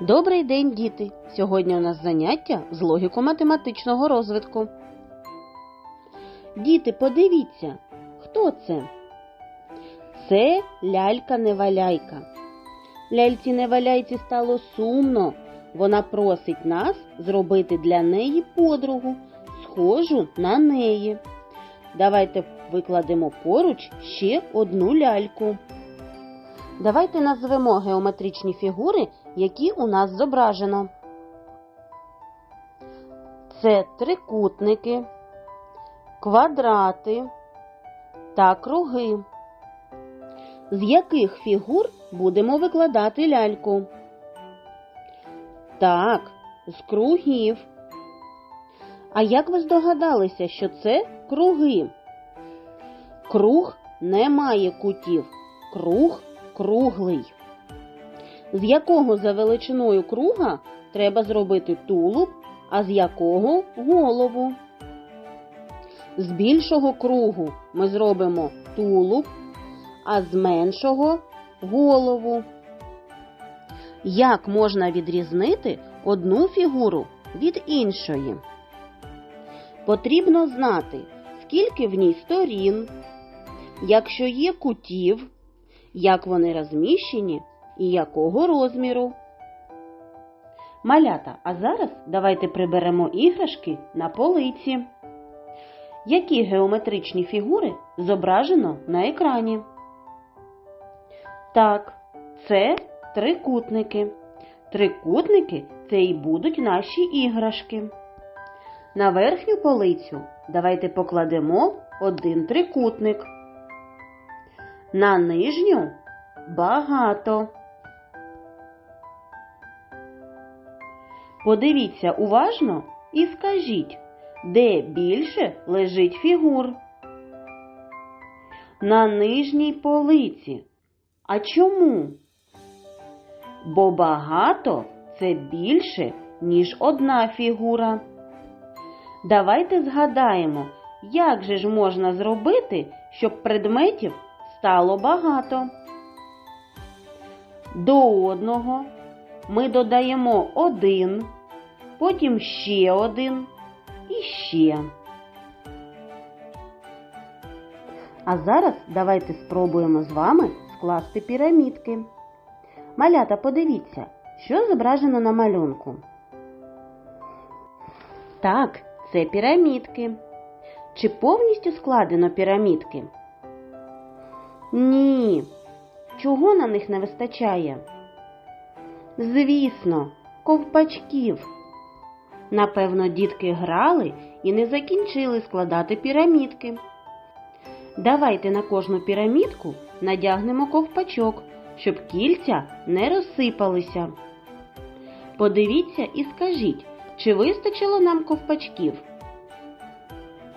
Добрий день, діти! Сьогодні у нас заняття з логіко-математичного розвитку. Діти, подивіться, хто це? Це лялька-неваляйка. Ляльці неваляйці стало сумно. Вона просить нас зробити для неї подругу, схожу на неї. Давайте викладемо поруч ще одну ляльку. Давайте назвемо геометричні фігури, які у нас зображено. Це трикутники, квадрати та круги. З яких фігур будемо викладати ляльку? Так, з кругів. А як ви здогадалися, що це круги? Круг не має кутів. Круг круглий. З якого за величиною круга треба зробити тулуб, а з якого голову? З більшого кругу ми зробимо тулуб, а з меншого голову. Як можна відрізнити одну фігуру від іншої? Потрібно знати, скільки в ній сторін, якщо є кутів, як вони розміщені і якого розміру. Малята, а зараз давайте приберемо іграшки на полиці. Які геометричні фігури зображено на екрані? Так, це трикутники. Трикутники це і будуть наші іграшки. На верхню полицю давайте покладемо один трикутник. На нижню багато. Подивіться уважно і скажіть, де більше лежить фігур? На нижній полиці. А чому? Бо багато це більше, ніж одна фігура. Давайте згадаємо, як же ж можна зробити, щоб предметів стало багато. До одного ми додаємо один, потім ще один і ще. А зараз давайте спробуємо з вами скласти пірамідки. Малята, подивіться, що зображено на малюнку. Так, це пірамідки. Чи повністю складено пірамідки? Ні. Чого на них не вистачає? Звісно, ковпачків. Напевно, дітки грали і не закінчили складати пірамідки. Давайте на кожну пірамідку надягнемо ковпачок, щоб кільця не розсипалися. Подивіться і скажіть, чи вистачило нам ковпачків?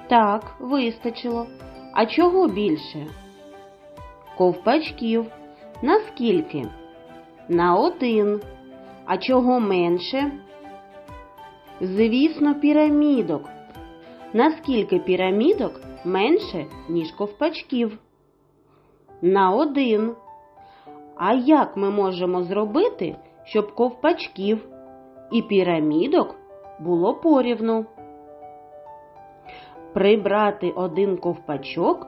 Так, вистачило. А чого більше? Ковпачків. Наскільки? На один. А чого менше? Звісно, пірамідок. Наскільки пірамідок менше, ніж ковпачків? На один. А як ми можемо зробити, щоб ковпачків і пірамідок було порівну? Прибрати один ковпачок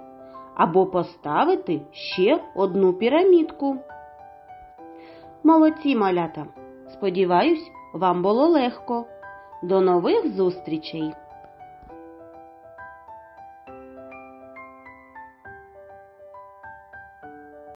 або поставити ще одну пірамідку. Молодці малята! Сподіваюсь, вам було легко. До нових зустрічей!